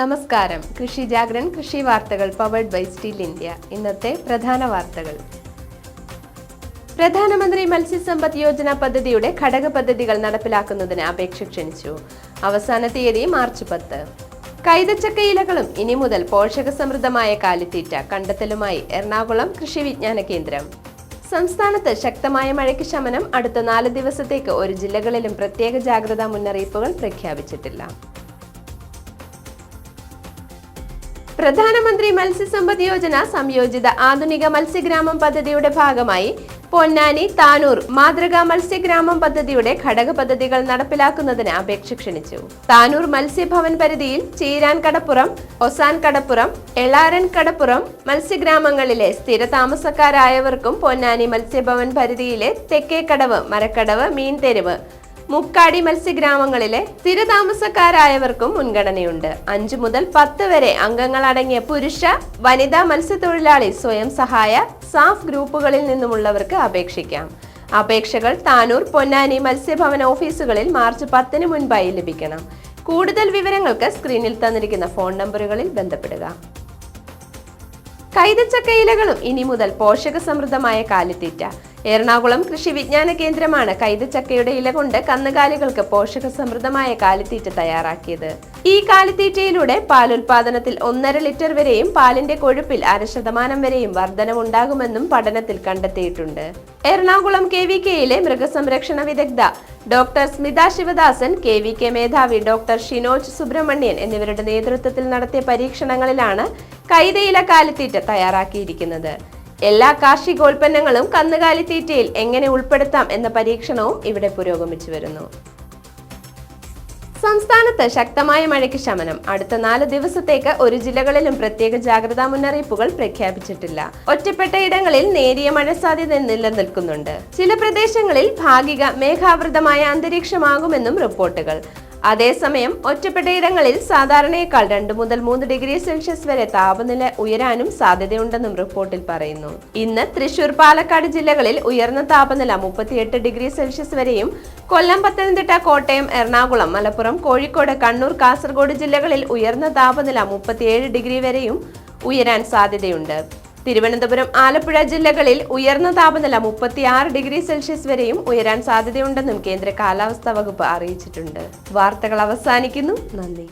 നമസ്കാരം. കൃഷി ജാഗ്രൻ കൃഷി വാർത്തകൾ പവേഡ് ബൈ സ്റ്റീൽ ഇന്ത്യ ഇന്നത്തെ പ്രധാന വാർത്തകൾ. പ്രധാനമന്ത്രി മത്സ്യസമ്പദ് യോജന പദ്ധതിയുടെ ഘടക പദ്ധതികൾ നടപ്പിലാക്കുന്നതിന് അപേക്ഷ ക്ഷണിച്ചു. അവസാന തീയതി മാർച്ച് പത്ത്. കൈതച്ചക്ക ഇലകളും ഇനി മുതൽ പോഷക സമൃദ്ധമായ കാലിത്തീറ്റ കണ്ടെത്തലുമായി എറണാകുളം കൃഷി വിജ്ഞാന കേന്ദ്രം. സംസ്ഥാനത്ത് ശക്തമായ മഴയ്ക്ക് ശമനം അടുത്ത നാല് ദിവസത്തേക്ക് ഒരു ജില്ലകളിലും പ്രത്യേക ജാഗ്രതാ മുന്നറിയിപ്പുകൾ പ്രഖ്യാപിച്ചിട്ടില്ല. പ്രധാനമന്ത്രി മത്സ്യസമ്പദ് യോജന സംയോജിത ആധുനിക മത്സ്യഗ്രാമം പദ്ധതിയുടെ ഭാഗമായി പൊന്നാനി താനൂർ മാതൃകാ മത്സ്യഗ്രാമം പദ്ധതിയുടെ ഘടക പദ്ധതികൾ നടപ്പിലാക്കുന്നതിന് അപേക്ഷ ക്ഷണിച്ചു. താനൂർ മത്സ്യഭവൻ പരിധിയിൽ ചീരാൻ കടപ്പുറം ഒസാൻ കടപ്പുറം എളാരൻ കടപ്പുറം മത്സ്യഗ്രാമങ്ങളിലെ സ്ഥിര താമസക്കാരായവർക്കും പൊന്നാനി മത്സ്യഭവൻ പരിധിയിലെ തെക്കേക്കടവ് മരക്കടവ് മീൻതെരുവ് മുക്കാടി മത്സ്യഗ്രാമങ്ങളിലെ സ്ഥിരതാമസക്കാരായവർക്കും മുൻഗണനയുണ്ട്. അഞ്ചു മുതൽ പത്ത് വരെ അംഗങ്ങളടങ്ങിയ പുരുഷ വനിതാ മത്സ്യത്തൊഴിലാളി സ്വയം സഹായ സാഫ് ഗ്രൂപ്പുകളിൽ നിന്നുമുള്ളവർക്ക് അപേക്ഷിക്കാം. അപേക്ഷകൾ താനൂർ പൊന്നാനി മത്സ്യഭവൻ ഓഫീസുകളിൽ മാർച്ച് പത്തിന് മുൻപായി ലഭിക്കണം. കൂടുതൽ വിവരങ്ങൾക്ക് സ്ക്രീനിൽ തന്നിരിക്കുന്ന ഫോൺ നമ്പറുകളിൽ ബന്ധപ്പെടുക. കൈതച്ചക്ക ഇലകളും ഇനി മുതൽ പോഷകസമൃദ്ധമായ കാലിത്തീറ്റ. എറണാകുളം കൃഷി വിജ്ഞാന കേന്ദ്രമാണ് കൈതച്ചക്കയുടെ ഇല കൊണ്ട് കന്നുകാലികൾക്ക് പോഷക സമൃദ്ധമായ കാലിത്തീറ്റ തയ്യാറാക്കിയത്. ഈ കാലിത്തീറ്റയിലൂടെ പാലുൽപാദനത്തിൽ ഒന്നര ലിറ്റർ വരെയും പാലിന്റെ കൊഴുപ്പിൽ അര ശതമാനം വരെയും വർധനമുണ്ടാകുമെന്നും പഠനത്തിൽ കണ്ടെത്തിയിട്ടുണ്ട്. എറണാകുളം കെ വി കെയിലെ മൃഗസംരക്ഷണ വിദഗ്ധ doctor Smitha Sivadasan K V K മേധാവി ഡോക്ടർ ഷിനോജ് സുബ്രഹ്മണ്യൻ എന്നിവരുടെ നേതൃത്വത്തിൽ നടത്തിയ പരീക്ഷണങ്ങളിലാണ് കൈതയില കാലിത്തീറ്റ തയ്യാറാക്കിയിരിക്കുന്നത്. എല്ലാ കാർഷികോൽപ്പന്നങ്ങളും കന്നുകാലിത്തീറ്റയിൽ എങ്ങനെ ഉൾപ്പെടുത്താം എന്ന പരീക്ഷണവും ഇവിടെ പുരോഗമിച്ചു വരുന്നു. സംസ്ഥാനത്ത് ശക്തമായ മഴയ്ക്ക് ശമനം. അടുത്ത നാല് ദിവസത്തേക്ക് ഒരു ജില്ലകളിലും പ്രത്യേക ജാഗ്രതാ മുന്നറിയിപ്പുകൾ പ്രഖ്യാപിച്ചിട്ടില്ല. ഒറ്റപ്പെട്ട ഇടങ്ങളിൽ നേരിയ മഴ സാധ്യത നിലനിൽക്കുന്നുണ്ട്. ചില പ്രദേശങ്ങളിൽ ഭാഗിക മേഘാവൃതമായ അന്തരീക്ഷമാകുമെന്നും റിപ്പോർട്ടുകൾ. അതേസമയം ഒറ്റപ്പെട്ട ഇടങ്ങളിൽ സാധാരണയേക്കാൾ രണ്ട് മുതൽ മൂന്ന് ഡിഗ്രി സെൽഷ്യസ് വരെ താപനില ഉയരാനും സാധ്യതയുണ്ടെന്നും റിപ്പോർട്ടിൽ പറയുന്നു. ഇന്ന് തൃശൂർ പാലക്കാട് ജില്ലകളിൽ ഉയർന്ന താപനില മുപ്പത്തിയെട്ട് ഡിഗ്രി സെൽഷ്യസ് വരെയും കൊല്ലം പത്തനംതിട്ട കോട്ടയം എറണാകുളം മലപ്പുറം കോഴിക്കോട് കണ്ണൂർ കാസർഗോഡ് ജില്ലകളിൽ ഉയർന്ന താപനില മുപ്പത്തിയേഴ് ഡിഗ്രി വരെയും ഉയരാൻ സാധ്യതയുണ്ട്. തിരുവനന്തപുരം ആലപ്പുഴ ജില്ലകളിൽ ഉയർന്ന താപനില മുപ്പത്തിയാറ് ഡിഗ്രി സെൽഷ്യസ് വരെയും ഉയരാൻ സാധ്യതയുണ്ടെന്നും കേന്ദ്ര കാലാവസ്ഥാ വകുപ്പ് അറിയിച്ചിട്ടുണ്ട്. വാർത്തകൾ അവസാനിക്കുന്നു. നന്ദി.